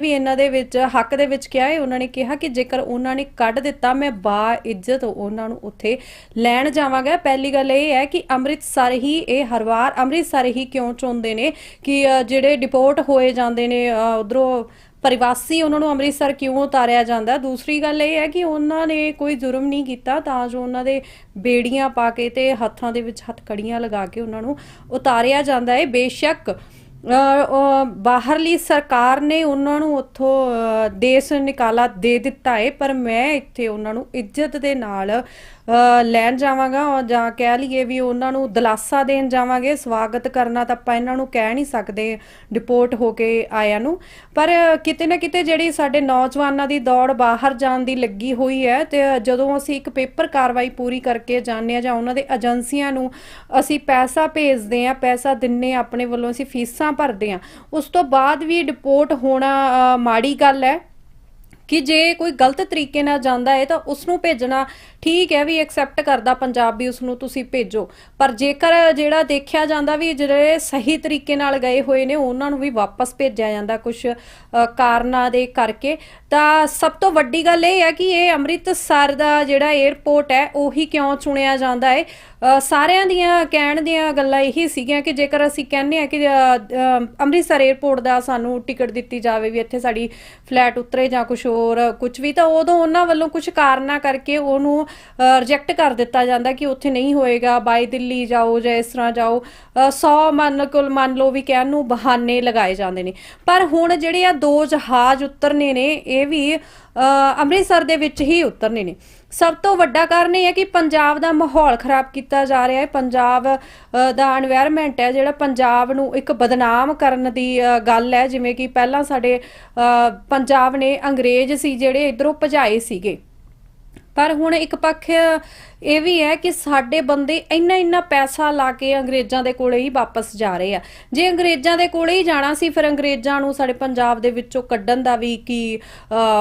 ਵੀ ਇਹਨਾਂ ਦੇ ਵਿੱਚ, ਹੱਕ ਦੇ ਵਿੱਚ ਕਿਹਾ ਹੈ। ਉਹਨਾਂ ਨੇ ਕਿਹਾ ਕਿ ਜੇਕਰ ਉਹਨਾਂ ਨੇ ਕੱਢ ਦਿੱਤਾ, ਮੈਂ ਬਾ ਇੱਜ਼ਤ ਉਹਨਾਂ ਨੂੰ ਉੱਥੇ ਲੈਣ ਜਾਵਾਂਗਾ। ਪਹਿਲੀ ਗੱਲ ਇਹ ਹੈ ਕਿ ਅੰਮ੍ਰਿਤਸਰ ਹੀ ਇਹ ਹਰ ਵਾਰ, ਅੰਮ੍ਰਿਤਸਰ ਹੀ ਕਿਉਂ ਚੁਣਦੇ ਨੇ ਕਿ ਜਿਹੜੇ ਡਿਪੋਰਟ ਹੋਏ ਜਾਂਦੇ ਨੇ ਉਧਰੋਂ ਪਰਿਵਾਸੀ ਉਹਨਾਂ ਨੂੰ ਅੰਮ੍ਰਿਤਸਰ ਕਿਉਂ ਉਤਾਰਿਆ ਜਾਂਦਾ? ਦੂਸਰੀ ਗੱਲ ਇਹ ਹੈ ਕਿ ਉਹਨਾਂ ਨੇ ਕੋਈ ਜੁਰਮ ਨਹੀਂ ਕੀਤਾ, ਤਾਂ ਜੋ ਉਹਨਾਂ ਦੇ ਬੇੜੀਆਂ ਪਾ ਕੇ ਤੇ ਹੱਥਾਂ ਦੇ ਵਿੱਚ ਹੱਥਕੜੀਆਂ ਲਗਾ ਕੇ ਉਹਨਾਂ ਨੂੰ ਉਤਾਰਿਆ ਜਾਂਦਾ ਹੈ। ਬੇਸ਼ੱਕ ਬਾਹਰਲੀ ਸਰਕਾਰ ਨੇ ਉਹਨਾਂ ਨੂੰ ਉੱਥੋਂ ਦੇਸ਼ ਨਿਕਾਲਾ ਦੇ ਦਿੱਤਾ ਹੈ ਪਰ ਮੈਂ ਇੱਥੇ ਉਹਨਾਂ ਨੂੰ ਇੱਜ਼ਤ ਦੇ ਨਾਲ ਲੈਣ ਜਾਵਾਂਗਾ ਔਰ ਜਾਂ ਕਹਿ ਲਈਏ ਵੀ ਉਹਨਾਂ ਨੂੰ ਦਿਲਾਸਾ ਦੇਣ ਜਾਵਾਂਗੇ, ਸਵਾਗਤ ਕਰਨਾ ਤਾਂ ਆਪਾਂ ਇਹਨਾਂ ਨੂੰ ਕਹਿ ਨਹੀਂ ਸਕਦੇ ਡਿਪੋਰਟ ਹੋ ਕੇ ਆਇਆਂ ਨੂੰ। ਪਰ ਕਿਤੇ ਨਾ ਕਿਤੇ ਜਿਹੜੀ ਸਾਡੇ ਨੌਜਵਾਨਾਂ ਦੀ ਦੌੜ ਬਾਹਰ ਜਾਣ ਦੀ ਲੱਗੀ ਹੋਈ ਹੈ ਤੇ ਜਦੋਂ ਅਸੀਂ ਇੱਕ ਪੇਪਰ ਕਾਰਵਾਈ ਪੂਰੀ ਕਰਕੇ ਜਾਂਦੇ ਆ ਜਾਂ ਉਹਨਾਂ ਦੇ ਏਜੰਸੀਆਂ ਨੂੰ ਅਸੀਂ ਪੈਸਾ ਭੇਜਦੇ ਆ ਪੈਸਾ ਦਿੰਨੇ ਆ ਆਪਣੇ ਵੱਲੋਂ ਅਸੀਂ ਫੀਸਾਂ ਭਰਦੇ ਆ ਉਸ ਤੋਂ ਬਾਅਦ ਵੀ ਡਿਪੋਰਟ ਹੋਣਾ ਮਾੜੀ ਗੱਲ ਹੈ। ਕਿ ਜੇ ਕੋਈ ਗਲਤ ਤਰੀਕੇ ਨਾਲ ਜਾਂਦਾ ਹੈ ਤਾਂ ਉਸ ਨੂੰ ਭੇਜਣਾ ਠੀਕ ਹੈ ਵੀ ਐਕਸੈਪਟ ਕਰਦਾ ਪੰਜਾਬ ਵੀ ਉਸ ਨੂੰ ਤੁਸੀਂ ਭੇਜੋ। ਪਰ ਜੇਕਰ ਜਿਹੜਾ ਦੇਖਿਆ ਜਾਂਦਾ ਵੀ ਜਿਹੜੇ ਸਹੀ ਤਰੀਕੇ ਨਾਲ ਗਏ ਹੋਏ ਨੇ, ਉਹਨਾਂ ਨੂੰ ਵੀ ਵਾਪਸ ਭੇਜਿਆ ਜਾਂਦਾ ਕੁਝ ਕਾਰਨਾਂ ਦੇ ਕਰਕੇ, ਤਾਂ ਸਭ ਤੋਂ ਵੱਡੀ ਗੱਲ ਇਹ ਹੈ ਕਿ ਇਹ ਅੰਮ੍ਰਿਤਸਰ ਦਾ ਜਿਹੜਾ 에ਅਰਪੋਰਟ ਹੈ, ਉਹੀ ਕਿਉਂ ਚੁਣਿਆ ਜਾਂਦਾ ਹੈ? ਸਾਰਿਆਂ ਦੀਆਂ ਕਹਿਣ ਦੀਆਂ ਗੱਲਾਂ ਇਹੀ ਸੀਗੀਆਂ ਕਿ ਜੇਕਰ ਅਸੀਂ ਕਹਿੰਦੇ ਆ ਕਿ ਅੰਮ੍ਰਿਤਸਰ 에ਅਰਪੋਰਟ ਦਾ ਸਾਨੂੰ ਟਿਕਟ ਦਿੱਤੀ ਜਾਵੇ ਵੀ ਇੱਥੇ ਸਾਡੀ ਫਲੈਟ ਉਤਰੇ ਜਾਂ ਕੁਝ ਹੋਰ ਕੁਝ ਵੀ, ਤਾਂ ਉਦੋਂ ਉਹਨਾਂ ਵੱਲੋਂ ਕੁਝ ਕਾਰਨਾਂ ਕਰਕੇ ਉਹਨੂੰ ਰਿਜੈਕਟ ਕਰ ਦਿੱਤਾ ਜਾਂਦਾ ਕਿ ਉੱਥੇ ਨਹੀਂ ਹੋਏਗਾ, ਬਾਈ ਦਿੱਲੀ ਜਾਓ ਜਾਂ ਇਸ ਤਰ੍ਹਾਂ ਜਾਓ। 100 ਮੰਨ, ਕੋਲ ਮੰਨ ਲਓ ਵੀ ਕਹਿਣ ਨੂੰ ਬਹਾਨੇ ਲਗਾਏ ਜਾਂਦੇ ਨੇ। ਪਰ ਹੁਣ ਜਿਹੜੇ ਆ ਦੋ ਜਹਾਜ਼ ਉਤਰਨੇ ਨੇ, ਇਹ ਵੀ ਅੰਮ੍ਰਿਤਸਰ ਦੇ ਵਿੱਚ ਹੀ ਉਤਰਨੇ ਨੇ। ਸਭ ਤੋਂ ਵੱਡਾ ਕਾਰਨ ਇਹ ਹੈ ਕਿ ਪੰਜਾਬ ਦਾ ਮਾਹੌਲ ਖਰਾਬ ਕੀਤਾ ਜਾ ਰਿਹਾ ਹੈ। ਪੰਜਾਬ ਦਾ এনवायरमेंट ਹੈ ਜਿਹੜਾ ਪੰਜਾਬ ਨੂੰ ਇੱਕ ਬਦਨਾਮ ਕਰਨ ਦੀ ਗੱਲ ਹੈ। ਜਿਵੇਂ ਕਿ ਪਹਿਲਾਂ ਸਾਡੇ ਪੰਜਾਬ ਨੇ ਅੰਗਰੇਜ਼ ਸੀ ਜਿਹੜੇ ਇਧਰੋਂ ਭਜਾਏ ਸੀਗੇ। ਪਰ ਹੁਣ ਇੱਕ ਪੱਖ ਇਹ ਵੀ ਹੈ ਕਿ ਸਾਡੇ ਬੰਦੇ ਇੰਨਾ ਇੰਨਾ ਪੈਸਾ ਲਾ ਕੇ ਅੰਗਰੇਜ਼ਾਂ ਦੇ ਕੋਲੇ ਹੀ ਵਾਪਸ ਜਾ ਰਹੇ ਆ। ਜੇ ਅੰਗਰੇਜ਼ਾਂ ਦੇ ਕੋਲੇ ਹੀ ਜਾਣਾ ਸੀ, ਫਿਰ ਅੰਗਰੇਜ਼ਾਂ ਨੂੰ ਸਾਡੇ ਪੰਜਾਬ ਦੇ ਵਿੱਚੋਂ ਕੱਢਣ ਦਾ ਵੀ ਕੀ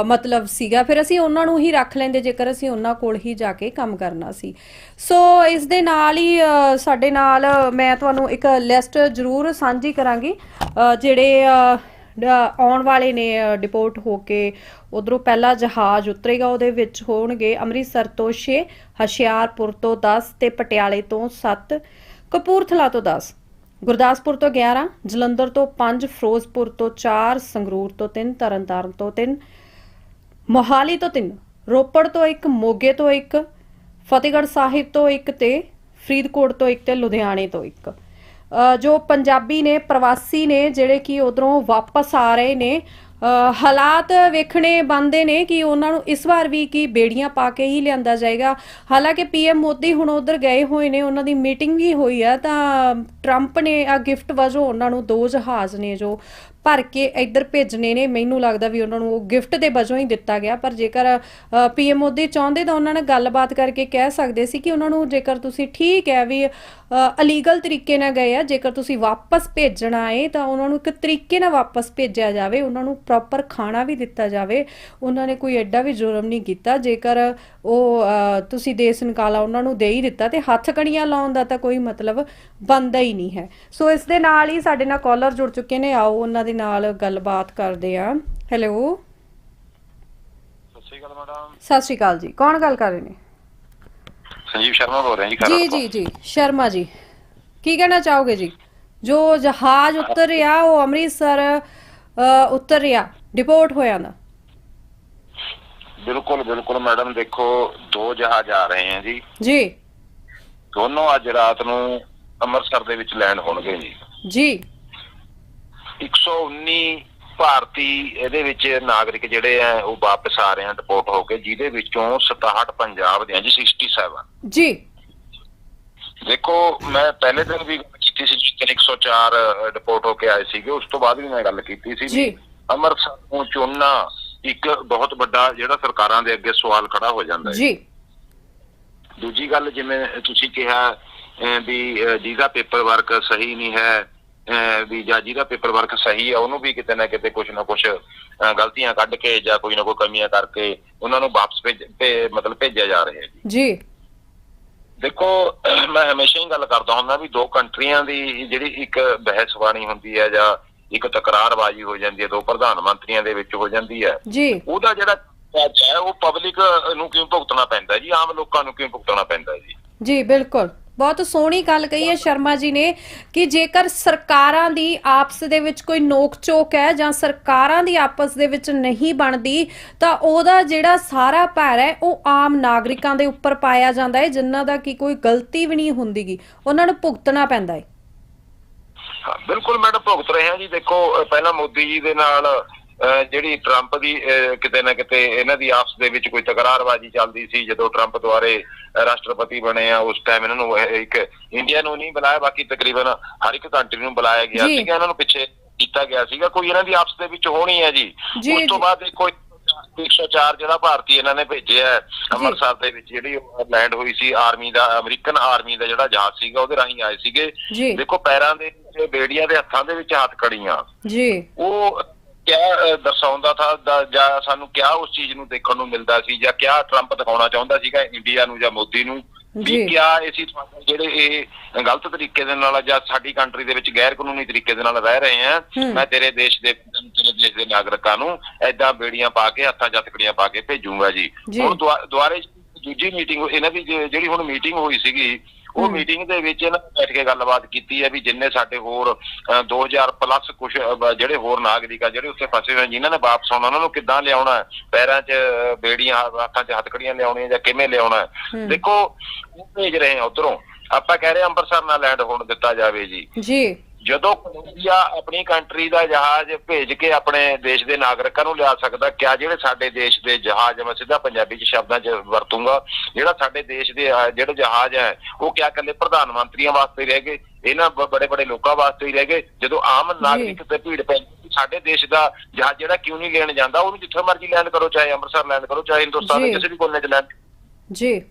ਮਤਲਬ ਸੀਗਾ। ਫਿਰ ਅਸੀਂ ਉਹਨਾਂ ਨੂੰ ਹੀ ਰੱਖ ਲੈਂਦੇ, ਜੇਕਰ ਅਸੀਂ ਉਹਨਾਂ ਕੋਲ ਹੀ ਜਾ ਕੇ ਕੰਮ ਕਰਨਾ ਸੀ। ਸੋ ਇਸ ਦੇ ਨਾਲ ਹੀ ਸਾਡੇ ਨਾਲ ਮੈਂ ਤੁਹਾਨੂੰ ਇੱਕ ਲਿਸਟ ਜ਼ਰੂਰ ਸਾਂਝੀ ਕਰਾਂਗੀ ਜਿਹੜੇ ਆਉਣ ਵਾਲੇ ਨੇ ਡਿਪੋਰਟ ਹੋ ਕੇ ਉਧਰੋਂ ਪਹਿਲਾ ਜਹਾਜ਼ ਉਤਰੇਗਾ, ਉਹਦੇ ਵਿੱਚ ਹੋਣਗੇ ਅੰਮ੍ਰਿਤਸਰ ਤੋਂ 6 ਹਸ਼ਿਆਰਪੁਰ ਤੋਂ 10 ਤੇ ਪਟਿਆਲੇ ਤੋਂ 7 ਕਪੂਰਥਲਾ ਤੋਂ 10 ਗੁਰਦਾਸਪੁਰ ਤੋਂ 11 ਜਲੰਧਰ ਤੋਂ 5 ਫਿਰੋਜ਼ਪੁਰ ਤੋਂ 4 ਸੰਗਰੂਰ ਤੋਂ 3 ਤਰਨਤਾਰਨ ਤੋਂ 3 ਮੋਹਾਲੀ ਤੋਂ 3 ਰੋਪੜ ਤੋਂ 1 ਮੋਗੇ ਤੋਂ 1 ਫਤਿਹਗੜ੍ਹ ਸਾਹਿਬ ਤੋਂ 1 ਤੇ ਫਰੀਦਕੋਟ ਤੋਂ 1 ਤੇ ਲੁਧਿਆਣੇ ਤੋਂ 1 ਜੋ ਪੰਜਾਬੀ ਨੇ, ਪ੍ਰਵਾਸੀ ਨੇ, ਜਿਹੜੇ ਕਿ ਉਧਰੋਂ ਵਾਪਸ ਆ ਰਹੇ ਨੇ ਹਾਲਾਤ ਵੇਖਣੇ ਬੰਦੇ ਨੇ ਕਿ ਉਹਨਾਂ ਨੂੰ ਇਸ ਵਾਰ ਵੀ ਕੀ ਬੇੜੀਆਂ ਪਾ ਕੇ ਹੀ ਲਿਆਂਦਾ ਜਾਏਗਾ। ਹਾਲਾਂਕਿ ਪੀਐਮ ਮੋਦੀ ਹੁਣ ਉਧਰ ਗਏ ਹੋਏ ਨੇ, ਉਹਨਾਂ ਦੀ ਮੀਟਿੰਗ ਵੀ ਹੋਈ ਆ, ਤਾਂ ਟਰੰਪ ਨੇ ਆ ਗਿਫਟ ਵਜੋਂ ਉਹਨਾਂ ਨੂੰ ਦੋ ਜਹਾਜ਼ ਨੇ ਜੋ ਭਰ ਕੇ ਇੱਧਰ ਭੇਜਣੇ ਨੇ। ਮੈਨੂੰ ਲੱਗਦਾ ਵੀ ਉਹਨਾਂ ਨੂੰ ਉਹ ਗਿਫਟ ਦੇ ਵਜੋਂ ਹੀ ਦਿੱਤਾ ਗਿਆ। ਪਰ ਜੇਕਰ ਪੀਐਮ ਮੋਦੀ ਚਾਹੁੰਦੇ ਤਾਂ ਉਹਨਾਂ ਨਾਲ ਗੱਲਬਾਤ ਕਰਕੇ ਕਹਿ ਸਕਦੇ ਸੀ ਕਿ ਉਹਨਾਂ ਨੂੰ ਜੇਕਰ ਤੁਸੀਂ ਠੀਕ ਹੈ ਵੀ ਅਲੀਗਲ ਤਰੀਕੇ ਨਾਲ ਗਏ ਆ, ਜੇਕਰ ਤੁਸੀਂ ਵਾਪਸ ਭੇਜਣਾ ਏ ਤਾਂ ਉਹਨਾਂ ਨੂੰ ਇੱਕ ਤਰੀਕੇ ਨਾਲ ਵਾਪਸ ਭੇਜਿਆ ਜਾਵੇ। ਉਹਨਾਂ ਨੂੰ ਪ੍ਰੋਪਰ ਖਾਣਾ ਵੀ ਦਿੱਤਾ ਜਾਵੇ। ਉਹਨਾਂ ਨੇ ਕੋਈ ਐਡਾ ਵੀ ਜੁਰਮ ਨਹੀਂ ਕੀਤਾ। ਜੇਕਰ ਉਹ ਤੁਸੀਂ ਦੇਸ਼ ਨਿਕਾਲਾ ਉਹਨਾਂ ਨੂੰ ਦੇ ਹੀ ਦਿੱਤਾ ਤੇ ਹੱਥ ਕਣੀਆਂ ਲਾਉਣ ਦਾ ਤਾਂ ਕੋਈ ਮਤਲਬ ਬਣਦਾ ਹੀ ਨਹੀਂ ਹੈ। ਸੋ ਇਸ ਦੇ ਨਾਲ ਹੀ ਸਾਡੇ ਨਾਲ ਕਾਲਰ ਜੁੜ ਚੁੱਕੇ ਨੇ। ਆਓ ਉਹਨਾਂ ਦੇ ਨਾਲ ਗੱਲਬਾਤ ਕਰਦੇ ਆ ਹੈਲੋ ਸਤਿ ਸ਼੍ਰੀ ਅਕਾਲ ਮੈਡਮ। ਸਤਿ ਸ਼੍ਰੀ ਅਕਾਲ ਜੀ। ਕੌਣ ਗੱਲ ਕਰ ਰਹੇ ਨੇ? ਸੰਜੀਵ ਸ਼ਰਮਾ ਬੋਲ ਰਿਹਾ ਜੀ ਜੀ। ਜੀ ਸ਼ਰਮਾ ਜੀ। ਕੀ ਕਹਿਣਾ ਚਾਹੋਗੇ ਜੀ? ਜੋ ਜਹਾਜ਼ ਉਤਰ ਰਿਹਾ ਉਹ ਅੰਮ੍ਰਿਤਸਰ ਅ, ਉਤਰ ਰਿਹਾ। ਡਿਪੋਰਟ ਹੋਇਆ ਦਾ। ਬਿਲਕੁਲ ਬਿਲਕੁਲ ਮੈਡਮ ਦੇਖੋ ਦੋ ਜਹਾਜ਼ ਆ ਰਹੇ ਹਨ ਜੀ। ਜੀ। ਦੋਨੋਂ ਅੱਜ ਰਾਤ ਨੂੰ ਅੰਮ੍ਰਿਤਸਰ ਦੇ ਵਿੱਚ ਲੈਂਡ ਹੋਣਗੇ ਜੀ। ਜੀ। 119 ਭਾਰਤੀ ਇਹਦੇ ਵਿੱਚ ਨਾਗਰਿਕ ਜਿਹੜੇ ਆ ਉਹ ਵਾਪਸ ਆ ਰਹੇ ਹਨ ਰਿਪੋਰਟ ਹੋ ਕੇ ਜਿਹਦੇ ਵਿੱਚੋਂ 67 ਪੰਜਾਬ ਦੇ ਆ ਜੀ 67 ਜੀ। ਦੇਖੋ ਮੈਂ ਪਹਿਲੇ ਦਿਨ ਵੀ ਗੱਲ ਕੀਤੀ ਸੀ ਜਿੱਥੇ 104 ਰਿਪੋਰਟ ਹੋ ਕੇ ਆਏ ਸੀਗੇ ਉਸ ਤੋਂ ਬਾਅਦ ਵੀ ਮੈਂ ਗੱਲ ਕੀਤੀ ਸੀ। ਜੀ। ਅੰਮ੍ਰਿਤਸਰ ਨੂੰ ਚੁਣਨਾ ਇੱਕ ਬਹੁਤ ਵੱਡਾ ਜਿਹੜਾ ਸਰਕਾਰਾਂ ਦੇ ਅੱਗੇ ਸਵਾਲ ਖੜਾ ਹੋ ਜਾਂਦਾ ਹੈ। ਜੀ। ਦੂਜੀ ਗੱਲ ਜਿਵੇਂ ਤੁਸੀਂ ਕਿਹਾ ਵੀ ਜਿਹਦਾ ਪੇਪਰ ਵਰਕ ਸਹੀ ਨਹੀਂ ਹੈ ਵੀ ਜਾਂ ਜਿਹਦਾ ਪੇਪਰ ਵਰਕ ਸਹੀ ਹੈ ਉਹਨੂੰ ਵੀ ਕਿਤੇ ਨਾ ਕਿਤੇ ਕੁਝ ਨਾ ਕੁਝ ਗਲਤੀਆਂ ਕੱਢ ਕੇ ਜਾਂ ਕੋਈ ਨਾ ਕੋਈ ਕਮੀਆਂ ਕਰਕੇ ਉਹਨਾਂ ਨੂੰ ਵਾਪਸ ਭੇਜ ਮਤਲਬ ਭੇਜਿਆ ਜਾ ਰਿਹਾ ਹੈ ਜੀ। ਦੇਖੋ ਮੈਂ ਹਮੇਸ਼ਾ ਹੀ ਗੱਲ ਕਰਦਾ ਹੁੰਦਾ ਵੀ ਦੋ ਕੰਟਰੀਆਂ ਦੀ ਜਿਹੜੀ ਇੱਕ ਬਹਿਸਬਾਣੀ ਹੁੰਦੀ ਹੈ ਜਾਂ ਇੱਕ ਤਕਰਾਰਬਾਜ਼ੀ ਹੋ ਜਾਂਦੀ ਹੈ ਦੋ ਪ੍ਰਧਾਨ ਮੰਤਰੀਆਂ ਦੇ ਵਿੱਚ ਹੋ ਜਾਂਦੀ ਹੈ। ਜੀ। ਉਹਦਾ ਜਿਹੜਾ ਖਰਚਾ ਹੈ ਉਹ ਪਬਲਿਕ ਨੂੰ ਕਿਉਂ ਭੁਗਤਣਾ ਪੈਂਦਾ ਜੀ? ਆਮ ਲੋਕਾਂ ਨੂੰ ਕਿਉਂ ਭੁਗਤਣਾ ਪੈਂਦਾ ਜੀ? ਜੀ ਬਿਲਕੁਲ। ਬਹੁਤ ਸੋਹਣੀ ਗੱਲ ਕਹੀ ਹੈ ਸ਼ਰਮਾ ਜੀ ਨੇ ਕਿ ਜੇਕਰ ਸਰਕਾਰਾਂ ਦੀ ਆਪਸ ਦੇ ਵਿੱਚ ਕੋਈ ਨੋਕ ਝੋਕ ਹੈ ਜਾਂ ਸਰਕਾਰਾਂ ਦੀ ਆਪਸ ਦੇ ਵਿੱਚ ਨਹੀਂ ਬਣਦੀ ਤਾਂ ਉਹਦਾ ਜਿਹੜਾ ਸਾਰਾ ਭਾਰ ਹੈ ਉਹ ਆਮ ਨਾਗਰਿਕਾਂ ਦੇ ਉੱਪਰ ਪਾਇਆ ਜਾਂਦਾ ਹੈ ਜਿਨ੍ਹਾਂ ਦਾ ਕੀ ਕੋਈ ਗਲਤੀ ਵੀ ਨਹੀਂ ਹੁੰਦੀਗੀ। ਉਹਨਾਂ ਨੂੰ ਭੁਗਤਣਾ ਪੈਂਦਾ ਹਾਂ। ਬਿਲਕੁਲ ਮੈਡਮ ਭੁਗਤ ਰਹੇ ਹਾਂ ਜੀ। ਦੇਖੋ ਪਹਿਲਾਂ ਮੋਦੀ ਜੀ ਦੇ ਨਾਲ ਜਿਹੜੀ ਟਰੰਪ ਦੀ ਕਿਤੇ ਨਾ ਕਿਤੇ ਇਹਨਾਂ ਦੀ ਆਪਸ ਦੇ ਵਿੱਚ ਕੋਈ ਤਕਰਾਰਬਾਜ਼ੀ ਚੱਲਦੀ ਸੀ ਜਦੋਂ ਟਰੰਪ ਦੁਆਰੇ ਰਾਸ਼ਟਰਪਤੀ ਬਣੇ ਆ ਉਸ ਟਾਈਮ ਇਹਨਾਂ ਨੂੰ ਇੱਕ ਇੰਡੀਆ ਨੂੰ ਨਹੀਂ ਬੁਲਾਇਆ ਬਾਕੀ ਤਕਰੀਬਨ ਹਰ ਇੱਕ ਕੰਟਰੀ ਨੂੰ ਬੁਲਾਇਆ ਗਿਆ। ਸੀਗਾ ਇਹਨਾਂ ਨੂੰ ਪਿੱਛੇ ਕੀਤਾ ਗਿਆ ਸੀਗਾ। ਕੋਈ ਇਹਨਾਂ ਦੀ ਆਪਸ ਦੇ ਵਿੱਚ ਹੋਣੀ ਹੈ ਜੀ। ਉਸ ਤੋਂ। ਬਾਅਦ ਦੇਖੋ 104 ਜਿਹੜਾ ਭਾਰਤੀ ਇਹਨਾਂ ਨੇ ਭੇਜਿਆ ਅੰਮ੍ਰਿਤਸਰ ਦੇ ਵਿੱਚ ਜਿਹੜੀ ਲੈਂਡ ਹੋਈ ਸੀ ਆਰਮੀ ਦਾ ਅਮਰੀਕਨ ਆਰਮੀ ਦਾ ਜਿਹੜਾ ਜਹਾਜ਼ ਸੀਗਾ ਉਹਦੇ ਰਾਹੀਂ ਆਏ ਸੀਗੇ। ਦੇਖੋ ਪੈਰਾਂ ਦੇ ਵਿੱਚ ਬੇੜੀਆਂ ਦੇ ਹੱਥਾਂ ਦੇ ਵਿੱਚ ਹੱਥਕੜੀਆਂ ਜੀ ਉਹ ਕਿਆ ਦਰਸਾਉਂਦਾ ਥਾ ਜਾਂ ਸਾਨੂੰ ਕਿਆ ਉਸ ਚੀਜ਼ ਨੂੰ ਦੇਖਣ ਨੂੰ ਮਿਲਦਾ ਸੀ ਜਾਂ ਕਿਆ ਟਰੰਪ ਦਿਖਾਉਣਾ ਚਾਹੁੰਦਾ ਸੀਗਾ ਇੰਡੀਆ ਨੂੰ ਜਾਂ ਮੋਦੀ ਨੂੰ। ਵੀ ਕਿਆ ਅਸੀਂ ਤੁਹਾਨੂੰ ਜਿਹੜੇ ਇਹ ਗਲਤ ਤਰੀਕੇ ਦੇ ਨਾਲ ਜਾਂ ਸਾਡੀ ਕੰਟਰੀ ਦੇ ਵਿੱਚ ਗੈਰ ਕਾਨੂੰਨੀ ਤਰੀਕੇ ਦੇ ਨਾਲ ਰਹਿ ਰਹੇ ਆ। ਮੈਂ ਤੇਰੇ ਦੇਸ਼ ਦੇ ਤੇਰੇ ਦੇਸ਼ ਦੇ ਨਾਗਰਿਕਾਂ ਨੂੰ ਐਦਾਂ ਬੇੜੀਆਂ ਪਾ ਕੇ ਹੱਥਾਂ ਜੱਤਕੜੀਆਂ ਪਾ ਕੇ ਭੇਜੂਗਾ ਜੀ। ਹੁਣ ਦੁਆ- ਦੁਆਰੇ ਦੂਜੀ ਮੀਟਿੰਗ ਇਹਨਾਂ ਦੀ ਜੇ- ਜਿਹੜੀ ਹੁਣ ਮੀਟਿੰਗ ਹੋਈ ਸੀਗੀ ਉਹ। ਮੀਟਿੰਗ ਦੇ ਵਿੱਚ ਇਹਨਾਂ ਨੇ ਬੈਠ ਕੇ ਗੱਲਬਾਤ ਕੀਤੀ ਹੈ ਵੀ ਜਿੰਨੇ ਸਾਡੇ ਹੋਰ ਅਹ, 2000 ਪਲੱਸ ਕੁਝ ਜਿਹੜੇ ਹੋਰ ਨਾਗਰਿਕ ਆ ਜਿਹੜੇ ਉੱਥੇ ਫਸੇ ਹੋਏ ਆ, ਜਿਨ੍ਹਾਂ ਨੇ ਵਾਪਸ ਆਉਣਾ ਉਹਨਾਂ ਨੂੰ ਕਿੱਦਾਂ ਲਿਆਉਣਾ ਹੈ? ਪੈਰਾਂ 'ਚ ਬੇੜੀਆਂ ਹੱਥਾਂ 'ਚ ਹੱਥਕੜੀਆਂ ਲਿਆਉਣੀਆਂ ਜਾਂ ਕਿਵੇਂ ਲਿਆਉਣਾ ਹੈ? ਦੇਖੋ ਉਹ ਭੇਜ ਰਹੇ ਆ ਉਧਰੋਂ ਆਪਾਂ ਕਹਿ ਰਹੇ ਹਾਂ ਅੰਮ੍ਰਿਤਸਰ ਨਾਲ ਲੈਂਡ ਹੋਣ ਦਿੱਤਾ ਜਾਵੇ ਜੀ ਜੀ ਜਦੋਂ ਇੰਡੀਆ ਆਪਣੀ ਕੰਟਰੀ ਦਾ ਜਹਾਜ਼ ਭੇਜ ਕੇ ਆਪਣੇ ਦੇਸ਼ ਦੇ ਨਾਗਰਿਕਾਂ ਨੂੰ ਲਿਆ ਸਕਦਾ ਕਿਆ ਜਿਹੜੇ ਸਾਡੇ ਦੇਸ਼ ਦੇ ਜਹਾਜ਼ ਮੈਂ ਸਿੱਧਾ ਪੰਜਾਬੀ ਚ ਸ਼ਬਦਾਂ 'ਚ ਵਰਤੂੰਗਾ ਜਿਹੜਾ ਸਾਡੇ ਦੇਸ਼ ਦੇ ਜਿਹੜੇ ਜਹਾਜ਼ ਹੈ ਉਹ ਕਿਆ ਇਕੱਲੇ ਪ੍ਰਧਾਨ ਮੰਤਰੀਆਂ ਵਾਸਤੇ ਰਹਿ ਗਏ ਇਹਨਾਂ ਬੜੇ ਬੜੇ ਲੋਕਾਂ ਵਾਸਤੇ ਹੀ ਰਹਿ ਗਏ ਜਦੋਂ ਆਮ ਨਾਗਰਿਕ ਤੇ ਭੀੜ ਪੈ ਸਾਡੇ ਦੇਸ਼ ਦਾ ਜਹਾਜ਼ ਜਿਹੜਾ ਕਿਉਂ ਨਹੀਂ ਲੈਣ ਜਾਂਦਾ ਉਹਨੂੰ ਜਿੱਥੇ ਮਰਜ਼ੀ ਲੈਂਡ ਕਰੋ ਚਾਹੇ ਅੰਮ੍ਰਿਤਸਰ ਲੈਂਡ ਕਰੋ ਚਾਹੇ ਹਿੰਦੁਸਤਾਨ ਦੇ। ਕਿਸੇ ਵੀ ਕੋਨੇ 'ਚ ਲੈਂਡ ਜੀ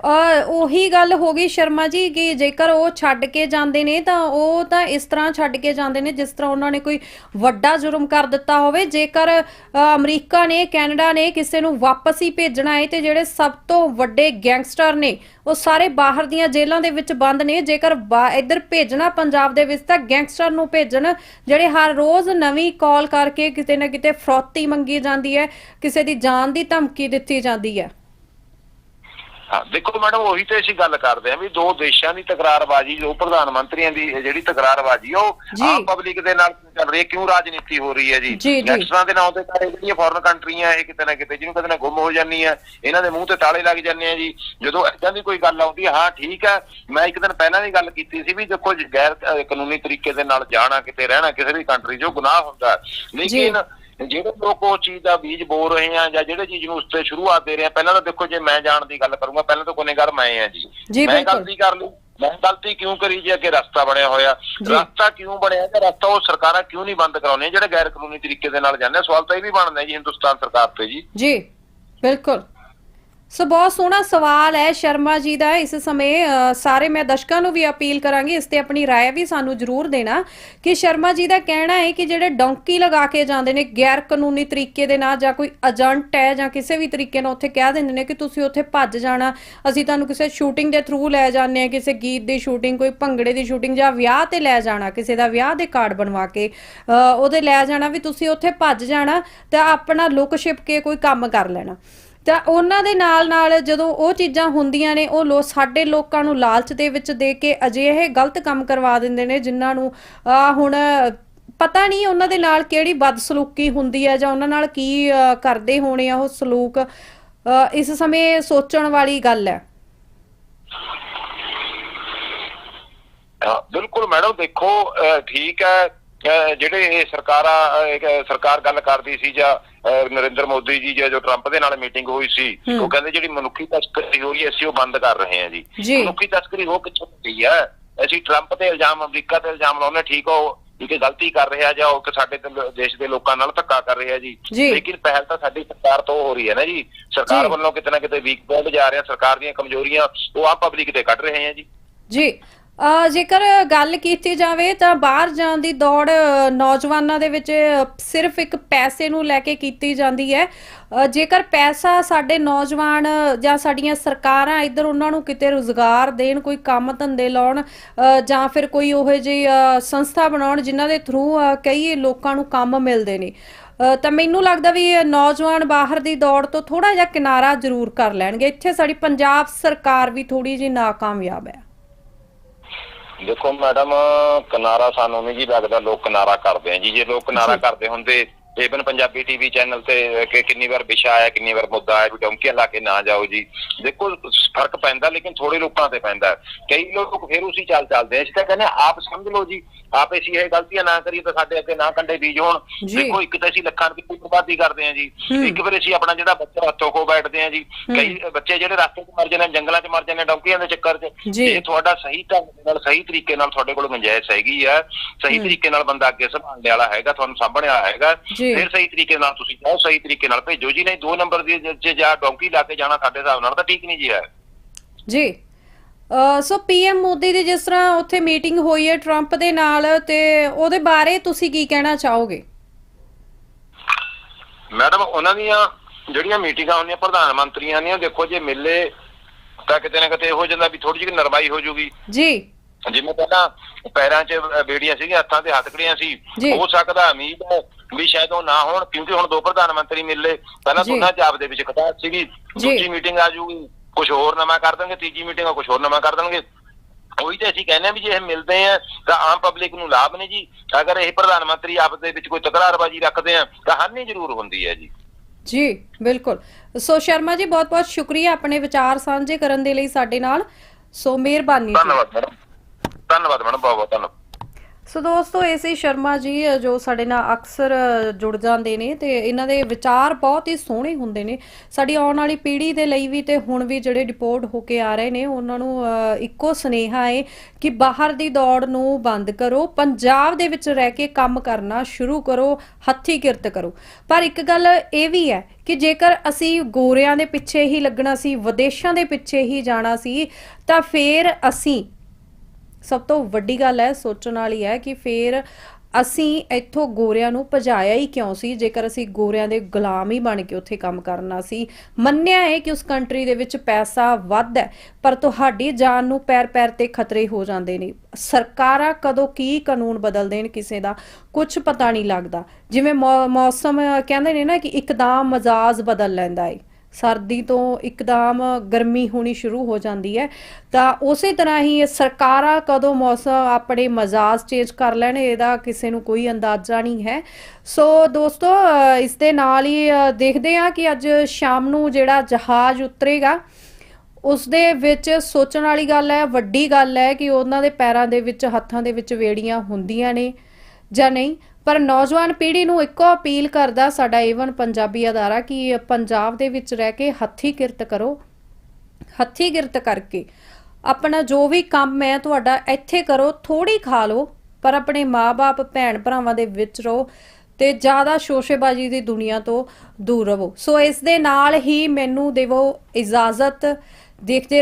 ਅ ਉਹੀ ਗੱਲ ਹੋ ਗਈ ਸ਼ਰਮਾ ਜੀ ਕਿ ਜੇਕਰ ਉਹ ਛੱਡ ਕੇ ਜਾਂਦੇ ਨੇ ਤਾਂ ਉਹ ਤਾਂ ਇਸ ਤਰ੍ਹਾਂ ਛੱਡ ਕੇ ਜਾਂਦੇ ਨੇ ਜਿਸ ਤਰ੍ਹਾਂ ਉਹਨਾਂ ਨੇ ਕੋਈ ਵੱਡਾ ਜੁਰਮ ਕਰ ਦਿੱਤਾ ਹੋਵੇ। ਜੇਕਰ ਅ, ਅਮਰੀਕਾ ਨੇ ਕੈਨੇਡਾ ਨੇ ਕਿਸੇ ਨੂੰ ਵਾਪਸ ਹੀ ਭੇਜਣਾ ਹੈ ਤੇ ਜਿਹੜੇ ਸਭ ਤੋਂ ਵੱਡੇ ਗੈਂਗਸਟਰ ਨੇ ਉਹ ਸਾਰੇ ਬਾਹਰ ਦੀਆਂ ਜੇਲ੍ਹਾਂ ਦੇ ਵਿੱਚ ਬੰਦ ਨੇ। ਜੇਕਰ ਬਾ- ਇੱਧਰ ਭੇਜਣਾ ਪੰਜਾਬ ਦੇ ਵਿੱਚ ਤਾਂ ਗੈਂਗਸਟਰ ਨੂੰ ਭੇਜਣ ਜਿਹੜੇ ਹਰ ਰੋਜ਼ ਨਵੀਂ ਕਾਲ ਕਰਕੇ ਕਿਤੇ ਨਾ ਕਿਤੇ ਫਰੋਤੀ ਮੰਗੀ ਜਾਂਦੀ ਹੈ ਕਿਸੇ ਦੀ ਜਾਨ ਦੀ ਧਮਕੀ ਦਿੱਤੀ ਜਾਂਦੀ ਹੈ। ਹਾਂ ਦੇਖੋ ਮੈਡਮ ਉਹੀ ਤੇ ਅਸੀਂ ਗੱਲ ਕਰਦੇ ਆਂ ਵੀ ਦੋ ਦੇਸ਼ਾਂ ਦੀ ਤਕਰਾਰਬਾਜ਼ੀ ਜੋ ਪ੍ਰਧਾਨ ਮੰਤਰੀਆਂ ਦੀ ਇਹ ਜਿਹੜੀ ਤਕਰਾਰਬਾਜ਼ੀ ਉਹ। ਆਮ ਪਬਲਿਕ ਦੇ ਨਾਲ ਚੱਲ ਰਹੀ ਹੈ ਕਿਉਂ ਰਾਜਨੀਤੀ ਹੋ ਰਹੀ ਹੈ ਜੀ। ਗੈਂਗਸਟਰਾਂ ਦੇ ਨਾਂ ਤੇ ਇਹ ਜਿਹੜੀਆਂ ਫੋਰਨ ਕੰਟਰੀਆਂ ਇਹ ਕਿਤੇ ਨਾ ਕਿਤੇ ਜਿਹਨੂੰ ਕਦੇ ਨਾ ਗੁੰਮ ਹੋ ਜਾਂਦੀਆਂ ਇਹਨਾਂ ਦੇ ਮੂੰਹ ਤੇ ਤਾਲੇ ਲੱਗ ਜਾਂਦੇ ਆ ਜੀ ਜਦੋਂ ਇਦਾਂ ਦੀ ਕੋਈ ਗੱਲ ਆਉਂਦੀ ਹੈ ਹਾਂ ਠੀਕ ਹੈ ਮੈਂ ਇੱਕ ਦਿਨ ਪਹਿਲਾਂ ਵੀ ਗੱਲ ਕੀਤੀ ਸੀ ਵੀ ਦੇਖੋ ਜੀ, ਗੈਰ ਕਾਨੂੰਨੀ ਤਰੀਕੇ ਦੇ ਨਾਲ ਜਾਣਾ ਕਿਤੇ ਰਹਿਣਾ ਕਿਸੇ ਵੀ ਕੰਟਰੀ 'ਚ ਉਹ ਗੁਨਾਹ ਹੁੰਦਾ ਹੈ। ਲੇਕਿਨ ਜਿਹੜੇ ਲੋਕ ਉਹ ਚੀਜ਼ ਦਾ ਬੀਜ ਬੋ ਰਹੇ ਆ ਜਾਂ ਜਿਹੜੇ ਚੀਜ਼ ਨੂੰ ਉਸ ਤੇ ਸ਼ੁਰੂਆਤ ਦੇ ਰਹੇ ਆ ਪਹਿਲਾਂ ਤਾਂ ਦੇਖੋ ਜੇ ਮੈਂ ਜਾਣ ਦੀ ਗੱਲ ਕਰੂੰਗਾ ਪਹਿਲਾਂ ਤਾਂ ਗੁਨੇਗਾਰ ਮੈਂ ਆ ਜੀ। ਮੈਂ। ਗਲਤੀ ਕਰ ਲਈ ਮੈਂ ਗਲਤੀ ਕਿਉਂ ਕਰੀ ਜੇ? ਅੱਗੇ ਰਸਤਾ ਬਣਿਆ ਹੋਇਆ। ਰਸਤਾ ਕਿਉਂ ਬਣਿਆ ਤੇ ਰਸਤਾ ਉਹ ਸਰਕਾਰਾਂ ਕਿਉਂ ਨਹੀਂ ਬੰਦ ਕਰਾਉਂਦੀਆਂ ਜਿਹੜੇ ਗੈਰ ਕਾਨੂੰਨੀ ਤਰੀਕੇ ਦੇ ਨਾਲ ਜਾਂਦੇ ਆ? ਸਵਾਲ ਤਾਂ ਇਹ ਵੀ ਬਣਦਾ ਜੀ ਹਿੰਦੁਸਤਾਨ ਸਰਕਾਰ ਤੇ ਜੀ। ਜੀ ਬਿਲਕੁਲ। ਸੋ ਬਹੁਤ ਸੋਹਣਾ ਸਵਾਲ ਹੈ ਸ਼ਰਮਾ ਜੀ ਦਾ ਇਸ ਸਮੇਂ ਅ, ਸਾਰੇ ਮੈਂ ਦਰਸ਼ਕਾਂ ਨੂੰ ਵੀ ਅਪੀਲ ਕਰਾਂਗੀ ਇਸ ਤੇ ਆਪਣੀ رائے ਵੀ ਸਾਨੂੰ ਜ਼ਰੂਰ ਦੇਣਾ ਕਿ ਸ਼ਰਮਾ ਜੀ ਦਾ ਕਹਿਣਾ ਹੈ ਕਿ ਜਿਹੜੇ ਡੌਂਕੀ ਲਗਾ ਕੇ ਜਾਂਦੇ ਨੇ ਗੈਰ ਕਾਨੂੰਨੀ ਤਰੀਕੇ ਦੇ ਨਾਲ ਜਾਂ ਕੋਈ ਏਜੰਟ ਹੈ ਜਾਂ ਕਿਸੇ ਵੀ ਤਰੀਕੇ ਨਾਲ ਉੱਥੇ ਕਹਿ ਦਿੰਦੇ ਨੇ ਕਿ ਤੁਸੀਂ ਉੱਥੇ ਭੱਜ ਜਾਣਾ ਅਸੀਂ ਤੁਹਾਨੂੰ ਕਿਸੇ ਸ਼ੂਟਿੰਗ ਦੇ ਥਰੂ ਲੈ ਜਾਂਦੇ ਆ ਕਿਸੇ ਗੀਤ ਦੀ ਸ਼ੂਟਿੰਗ ਕੋਈ ਭੰਗੜੇ ਦੀ ਸ਼ੂਟਿੰਗ ਜਾਂ ਵਿਆਹ ਤੇ ਲੈ ਜਾਣਾ ਕਿਸੇ ਦਾ ਵਿਆਹ ਦੇ ਕਾਰਡ ਬਣਵਾ ਕੇ ਅ, ਉਹਦੇ ਲੈ ਜਾਣਾ ਵੀ ਤੁਸੀਂ ਉੱਥੇ ਭੱਜ ਜਾਣਾ ਤਾਂ ਆਪਣਾ ਲੁਕ ਛਿਪ ਕੇ ਕੋਈ ਕੰਮ ਕਰ ਲੈਣਾ ਤਾਂ ਉਹਨਾਂ ਦੇ ਨਾਲ ਨਾਲ ਜਦੋਂ ਉਹ ਚੀਜ਼ਾਂ ਹੁੰਦੀਆਂ ਨੇ, ਉਹ ਲੋ, ਸਾਡੇ ਲੋਕਾਂ ਨੂੰ ਲਾਲਚ ਦੇ ਵਿੱਚ ਦੇ ਕੇ ਅਜਿਹੇ ਗਲਤ ਕੰਮ ਕਰਵਾ ਦਿੰਦੇ ਨੇ, ਜਿਨ੍ਹਾਂ ਨੂੰ ਹੁਣ ਪਤਾ ਨਹੀਂ ਉਹਨਾਂ ਦੇ ਨਾਲ ਕਿਹੜੀ ਬਦਸਲੂਕੀ ਹੁੰਦੀ ਹੈ ਜਾਂ ਉਹਨਾਂ ਨਾਲ ਕੀ ਕਰਦੇ ਹੋਣੇ ਆ ਉਹ ਸਲੂਕ ਇਸ ਸਮੇਂ ਸੋਚਣ ਵਾਲੀ ਗੱਲ ਹੈ। ਬਿਲਕੁਲ ਮੈਡਮ ਦੇਖੋ ਠੀਕ ਹੈ ਜਿਹੜੇ ਇਹ ਸਰਕਾਰਾਂ ਸਰਕਾਰ ਗੱਲ ਕਰਦੀ ਸੀ ਜਾਂ ਨਰਿੰਦਰ ਮੋਦੀ ਜੀ ਜਾਂ ਜੋ ਟਰੰਪ ਦੇ ਨਾਲ ਮੀਟਿੰਗ ਹੋਈ ਸੀ। ਉਹ ਕਹਿੰਦੇ ਜਿਹੜੀ ਮਨੁੱਖੀ ਤਸਕਰੀ ਹੋ ਰਹੀ ਹੈ ਅਸੀਂ ਉਹ ਬੰਦ ਕਰ ਰਹੇ ਹਾਂ ਜੀ। ਮਨੁੱਖੀ ਤਸਕਰੀ ਹੋ ਕਿੱਥੋਂ ਰਹੀ ਹੈ ਅਸੀਂ ਟਰੰਪ ਤੇ ਇਲਜ਼ਾਮ ਅਮਰੀਕਾ ਤੇ ਇਲਜ਼ਾਮ ਲਾਉਂਦੇ ਠੀਕ ਹੋ ਕਿ ਗਲਤੀ ਕਰ ਰਿਹਾ ਜਾਂ ਉਹ ਕਿ ਸਾਡੇ ਦੇਸ਼ ਦੇ ਲੋਕਾਂ ਨਾਲ ਧੱਕਾ ਕਰ ਰਿਹਾ ਜੀ। ਲੇਕਿਨ ਪਹਿਲ ਤਾਂ ਸਾਡੀ ਸਰਕਾਰ ਤੋਂ ਹੋ ਰਹੀ ਹੈ ਨਾ ਜੀ ਸਰਕਾਰ। ਵੱਲੋਂ ਕਿਤੇ ਨਾ ਕਿਤੇ ਵੀਕ ਪੁਆਇੰਟ ਜਾ ਰਿਹਾ ਸਰਕਾਰ ਦੀਆਂ ਕਮਜ਼ੋਰੀਆਂ ਉਹ ਆਪ ਪਬਲਿਕ ਤੇ ਕੱਢ ਰਹੇ ਹਾਂ ਜੀ ਜੀ ਜੇਕਰ ਗੱਲ ਕੀਤੀ ਜਾਵੇ ਤਾਂ ਬਾਹਰ ਜਾਣ ਦੀ ਦੌੜ ਨੌਜਵਾਨਾਂ ਦੇ ਵਿੱਚ ਸਿਰਫ ਇੱਕ ਪੈਸੇ ਨੂੰ ਲੈ ਕੇ ਕੀਤੀ ਜਾਂਦੀ ਹੈ। ਜੇਕਰ ਪੈਸਾ ਸਾਡੇ ਨੌਜਵਾਨ ਜਾਂ ਸਾਡੀਆਂ ਸਰਕਾਰਾਂ ਇੱਧਰ ਉਹਨਾਂ ਨੂੰ ਕਿਤੇ ਰੁਜ਼ਗਾਰ ਦੇਣ, ਕੋਈ ਕੰਮ ਧੰਦੇ ਲਾਉਣ ਜਾਂ ਫਿਰ ਕੋਈ ਉਹੋ ਜਿਹੀ ਸੰਸਥਾ ਬਣਾਉਣ ਜਿਨ੍ਹਾਂ ਦੇ ਥਰੂ ਕਈ ਲੋਕਾਂ ਨੂੰ ਕੰਮ ਮਿਲਦੇ ਨੇ ਤਾਂ ਮੈਨੂੰ ਲੱਗਦਾ ਵੀ ਨੌਜਵਾਨ ਬਾਹਰ ਦੀ ਦੌੜ ਤੋਂ ਥੋੜਾ ਜਿਹਾ ਕਿਨਾਰਾ ਜ਼ਰੂਰ ਕਰ ਲੈਣਗੇ। ਇੱਥੇ ਸਾਡੀ ਪੰਜਾਬ ਸਰਕਾਰ ਵੀ ਥੋੜੀ ਜਿਹੀ ਨਾਕਾਮਯਾਬ ਹੈ। ਦੇਖੋ ਮੈਡਮ ਕਿਨਾਰਾ ਸਾਨੂੰ ਨਹੀਂ ਜੀ ਲੱਗਦਾ ਲੋਕ ਕਿਨਾਰਾ ਕਰਦੇ ਆ ਜੀ ਜੇ ਲੋਕ ਕਿਨਾਰਾ। ਕਰਦੇ ਹੁੰਦੇ ਏਵਨ ਪੰਜਾਬੀ ਟੀਵੀ ਚੈਨਲ ਤੇ ਕਿ ਕਿੰਨੀ ਵਾਰ ਵਿਸ਼ਾ ਆਇਆ ਕਿੰਨੀ ਵਾਰ ਮੁੱਦਾ ਆਇਆ ਵੀ ਡੌਂਕੀਆਂ ਲਾ ਕੇ ਨਾ ਜਾਓ ਜੀ ਦੇਖੋ ਫ਼ਰਕ ਪੈਂਦਾ ਲੇਕਿਨ ਥੋੜੇ ਲੋਕਾਂ ਤੇ ਪੈਂਦਾ ਹੈ। ਕਈ ਲੋਕ ਫਿਰ ਉਸੇ ਚਾਲ ਚੱਲਦੇ ਇਸ ਤਾਂ ਕਹਿੰਦੇ ਆਪ ਸਮਝ ਲਓ ਜੀ ਆਪ ਅਸੀਂ ਇਹ ਗਲਤੀਆਂ ਨਾ ਕਰੀਏ ਤਾਂ ਸਾਡੇ ਅੱਗੇ ਨਾ ਕੰਡੇ ਬੀਜ ਹੋਣ। ਦੇਖੋ ਇੱਕ ਤਾਂ ਅਸੀਂ ਲੱਖਾਂ ਰੁਪਏ ਦੀ ਬਰਬਾਦੀ ਕਰਦੇ ਆ ਜੀ। ਇੱਕ ਫਿਰ ਅਸੀਂ ਆਪਣਾ ਜਿਹੜਾ ਬੱਚਾ ਹੱਥੋਂ ਖੋ ਬੈਠਦੇ ਆ ਜੀ ਕਈ ਬੱਚੇ ਜਿਹੜੇ ਰਸਤੇ 'ਚ ਮਰ ਜਾਂਦੇ ਨੇ ਜੰਗਲਾਂ 'ਚ ਮਰ ਜਾਂਦੇ ਨੇ ਡੌਂਕੀਆਂ ਦੇ ਚੱਕਰ 'ਚ। ਜੇ ਤੁਹਾਡਾ ਸਹੀ ਢੰਗ ਨਾਲ ਸਹੀ ਤਰੀਕੇ ਨਾਲ ਤੁਹਾਡੇ ਕੋਲ ਗੁੰਜਾਇਸ਼ ਹੈਗੀ ਆ ਸਹੀ। ਤਰੀਕੇ ਨਾਲ ਬੰਦਾ ਅੱਗੇ ਸੰਭਾਲਣ ਵਾਲਾ ਹੈਗਾ ਤੁਹਾਨੂੰ ਸਾਂਭਣ ਵਾਲਾ ਹੈਗਾ। ਫਿਰ ਸਹੀ ਤਰੀਕੇ ਨਾਲ ਤੁਸੀਂ ਜਾਓ ਸਹੀ ਤਰੀਕੇ ਨਾਲ ਭੇਜੋ। ਜੀ ਨਹੀਂ ਦੋ ਨੰਬਰ ਦੀ ਜੇ ਜਾਂ ਡੌਂਕੀ ਲਾ ਕੇ ਜਾਣਾ ਸਾਡੇ ਹਿਸਾਬ ਨਾਲ ਤਾਂ ਠੀਕ ਨਹੀਂ ਜੀ ਹੈ। ਜੀ। ਸੋ ਪੀਐਮ ਮੋਦੀ ਦੀ ਜਿਸ ਤਰ੍ਹਾਂ ਉੱਥੇ ਮੀਟਿੰਗ ਹੋਈ ਹੈ ਟਰੰਪ ਦੇ ਨਾਲ ਤੇ ਉਹਦੇ ਬਾਰੇ ਤੁਸੀਂ ਕੀ ਕਹਿਣਾ ਚਾਹੋਗੇ? ਮੈਡਮ ਉਹਨਾਂ ਦੀਆਂ ਜਿਹੜੀਆਂ ਮੀਟਿੰਗਾਂ ਹੁੰਦੀਆਂ ਪ੍ਰਧਾਨ ਮੰਤਰੀਆਂ ਦੀਆਂ ਦੇਖੋ ਜੇ ਮਿਲੇ ਤਾਂ ਕਿਤੇ ਨਾ ਕਿਤੇ ਹੋ ਜਾਂਦਾ ਵੀ ਥੋੜੀ ਜਿਹੀ ਨਰਮਾਈ ਹੋ ਜੂਗੀ। ਜੀ। ਜਿਵੇਂ ਪਹਿਲਾਂ ਪੈਰਾਂ 'ਚ ਬੇੜੀਆਂ ਸੀਗੀਆਂ ਹੱਥਾਂ ਤੇ ਹੱਥਕੜੀਆਂ ਸੀ। ਹੋ ਸਕਦਾ ਉਮੀਦ ਹੈ ਵੀ ਸ਼ਾਇਦ ਉਹ ਨਾ ਹੋਣ ਕਿਉਂਕਿ ਹੁਣ ਦੋ ਪ੍ਰਧਾਨ ਮੰਤਰੀ ਮਿਲੇ ਪਹਿਲਾਂ। ਦੋਨਾਂ ਜਾਬ ਦੇ ਵਿੱਚ ਖਟਾਸ ਸੀਗੀ। ਦੂਜੀ ਮੀਟਿੰਗ ਆ ਜੂਗੀ ਕੁਝ ਹੋਰ ਨਵਾਂ ਕਰ ਦੇਣਗੇ ਤੀਜੀ ਮੀਟਿੰਗ ਕੁਝ ਹੋਰ ਨਵਾਂ ਕਰ ਦੇਣਗੇ। ਉਹੀ ਤੇ ਅਸੀਂ ਕਹਿੰਦੇ ਆ ਵੀ ਜੇ ਇਹ ਮਿਲਦੇ ਆ ਤਾਂ ਆਮ ਪਬਲਿਕ ਨੂੰ ਲਾਭ ਨਹੀਂ ਜੀ। ਅਗਰ ਇਹ ਪ੍ਰਧਾਨ ਮੰਤਰੀ ਆਪਸ ਦੇ ਵਿੱਚ ਕੋਈ ਤਕਰਾਰਬਾਜ਼ੀ ਰੱਖਦੇ ਆ ਤਾਂ ਹਾਨੀ ਜ਼ਰੂਰ ਹੁੰਦੀ ਹੈ ਜੀ। ਜੀ ਬਿਲਕੁਲ। ਸੋ ਸ਼ਰਮਾ ਜੀ ਬਹੁਤ ਬਹੁਤ ਸ਼ੁਕਰੀਆ ਆਪਣੇ ਵਿਚਾਰ ਸਾਂਝੇ ਕਰਨ ਦੇ ਲਈ ਸਾਡੇ ਨਾਲ। ਸੋ ਮਿਹਰਬਾਨੀ ਜੀ। ਧੰਨਵਾਦ ਮੈਡਮ ਧੰਨਵਾਦ ਮੈਡਮ, ਬਹੁਤ ਬਹੁਤ ਧੰਨਵਾਦ। ਸੋ ਦੋਸਤੋ ਏਸੀ ਸ਼ਰਮਾ ਜੀ, ਜੋ ਸਾਡੇ ਨਾਲ ਅਕਸਰ ਜੁੜ ਜਾਂਦੇ ਨੇ ਤੇ ਇਹਨਾਂ ਦੇ ਵਿਚਾਰ ਬਹੁਤ ਹੀ ਸੋਹਣੇ ਹੁੰਦੇ ਨੇ। ਸਾਡੀ ਆਉਣ ਵਾਲੀ ਪੀੜ੍ਹੀ ਦੇ ਲਈ ਵੀ ਤੇ ਹੁਣ ਵੀ ਜਿਹੜੇ ਡਿਪੋਰਟ ਹੋ ਕੇ ਆ ਰਹੇ ਨੇ, ਉਹਨਾਂ ਨੂੰ ਇੱਕੋ ਸੁਨੇਹਾ ਹੈ ਕਿ ਬਾਹਰ ਦੀ ਦੌੜ ਨੂੰ ਬੰਦ ਕਰੋ, ਪੰਜਾਬ ਦੇ ਵਿੱਚ ਰਹਿ ਕੇ ਕੰਮ ਕਰਨਾ ਸ਼ੁਰੂ ਕਰੋ, ਹੱਥੀ ਕਿਰਤ ਕਰੋ। ਪਰ ਇੱਕ ਗੱਲ ਇਹ ਵੀ ਹੈ ਕਿ ਜੇਕਰ ਅਸੀਂ ਗੋਰਿਆਂ ਦੇ ਪਿੱਛੇ ਹੀ ਲੱਗਣਾ ਸੀ, ਵਿਦੇਸ਼ਾਂ ਦੇ ਪਿੱਛੇ ਹੀ ਜਾਣਾ ਸੀ, ਤਾਂ ਫੇਰ ਅਸੀਂ ਸਭ ਤੋਂ ਵੱਡੀ ਗੱਲ ਹੈ, ਸੋਚਣ ਵਾਲੀ ਹੈ ਕਿ ਫੇਰ ਅਸੀਂ ਇੱਥੋਂ ਗੋਰਿਆਂ ਨੂੰ ਭਜਾਇਆ ਹੀ ਕਿਉਂ ਸੀ? ਜੇਕਰ ਅਸੀਂ ਗੋਰਿਆਂ ਦੇ ਗੁਲਾਮ ਹੀ ਬਣ ਕੇ ਉੱਥੇ ਕੰਮ ਕਰਨਾ ਸੀ। ਮੰਨਿਆ ਹੈ ਕਿ ਉਸ ਕੰਟਰੀ ਦੇ ਵਿੱਚ ਪੈਸਾ ਵੱਧ ਹੈ, ਪਰ ਤੁਹਾਡੀ ਜਾਨ ਨੂੰ ਪੈਰ-ਪੈਰ ਤੇ ਖਤਰੇ ਹੋ ਜਾਂਦੇ ਨੇ। ਸਰਕਾਰਾਂ ਕਦੋਂ ਕੀ ਕਾਨੂੰਨ ਬਦਲ ਦੇਣ ਕਿਸੇ ਦਾ ਕੁਝ ਪਤਾ ਨਹੀਂ ਲੱਗਦਾ। ਜਿਵੇਂ ਮੌਸਮ ਕਹਿੰਦੇ ਨੇ ਨਾ ਕਿ ਇੱਕਦਮ ਮਜ਼ਾਜ ਬਦਲ ਲੈਂਦਾ ਹੈ ਸਰਦੀ ਤੋਂ ਇੱਕਦਮ ਗਰਮੀ ਹੋਣੀ ਸ਼ੁਰੂ ਹੋ ਜਾਂਦੀ ਹੈ। ਤਾਂ ਉਸੇ ਤਰ੍ਹਾਂ ਹੀ ਸਰਕਾਰਾਂ ਕਦੋਂ ਮੌਸਮ ਆਪਣੇ ਮਜ਼ਾਜ ਚੇਂਜ ਕਰ ਲੈਣ, ਇਹਦਾ ਕਿਸੇ ਨੂੰ ਕੋਈ ਅੰਦਾਜ਼ਾ ਨਹੀਂ ਹੈ। ਸੋ ਦੋਸਤੋ ਇਸ ਦੇ ਨਾਲ ਹੀ ਦੇਖਦੇ ਹਾਂ ਕਿ ਅੱਜ ਸ਼ਾਮ ਨੂੰ ਜਿਹੜਾ ਜਹਾਜ਼ ਉਤਰੇਗਾ ਉਸ ਦੇ ਵਿੱਚ ਸੋਚਣ ਵਾਲੀ ਗੱਲ ਹੈ, ਵੱਡੀ ਗੱਲ ਹੈ ਕਿ ਉਹਨਾਂ ਦੇ ਪੈਰਾਂ ਦੇ ਵਿੱਚ, ਹੱਥਾਂ ਦੇ ਵਿੱਚ ਵੇੜੀਆਂ ਹੁੰਦੀਆਂ ਨੇ। ਜਾਂ ਨਹੀਂ, ਪਰ ਨੌਜਵਾਨ ਪੀੜ੍ਹੀ ਨੂੰ ਇੱਕੋ ਅਪੀਲ ਕਰਦਾ ਸਾਡਾ ਏਵਨ ਪੰਜਾਬੀ ਅਦਾਰਾ ਕਿ ਪੰਜਾਬ ਦੇ ਵਿੱਚ ਰਹਿ ਕੇ ਹੱਥੀ ਕਿਰਤ ਕਰੋ। ਹੱਥੀ ਕਿਰਤ ਕਰਕੇ ਆਪਣਾ ਜੋ ਵੀ ਕੰਮ ਹੈ ਤੁਹਾਡਾ ਇੱਥੇ ਕਰੋ ਥੋੜੀ ਖਾ ਲਓ, ਪਰ ਆਪਣੇ ਮਾਪੇ ਭੈਣ ਭਰਾਵਾਂ ਦੇ ਵਿੱਚ ਰਹੋ ਤੇ ਜ਼ਿਆਦਾ ਸ਼ੋਸ਼ੇਬਾਜ਼ੀ ਦੀ ਦੁਨੀਆ ਤੋਂ ਦੂਰ ਰਹੋ। ਸੋ ਇਸ ਦੇ ਨਾਲ ਹੀ ਮੈਨੂੰ ਦੇਵੋ ਇਜਾਜ਼ਤ, ਦੇਖਦੇ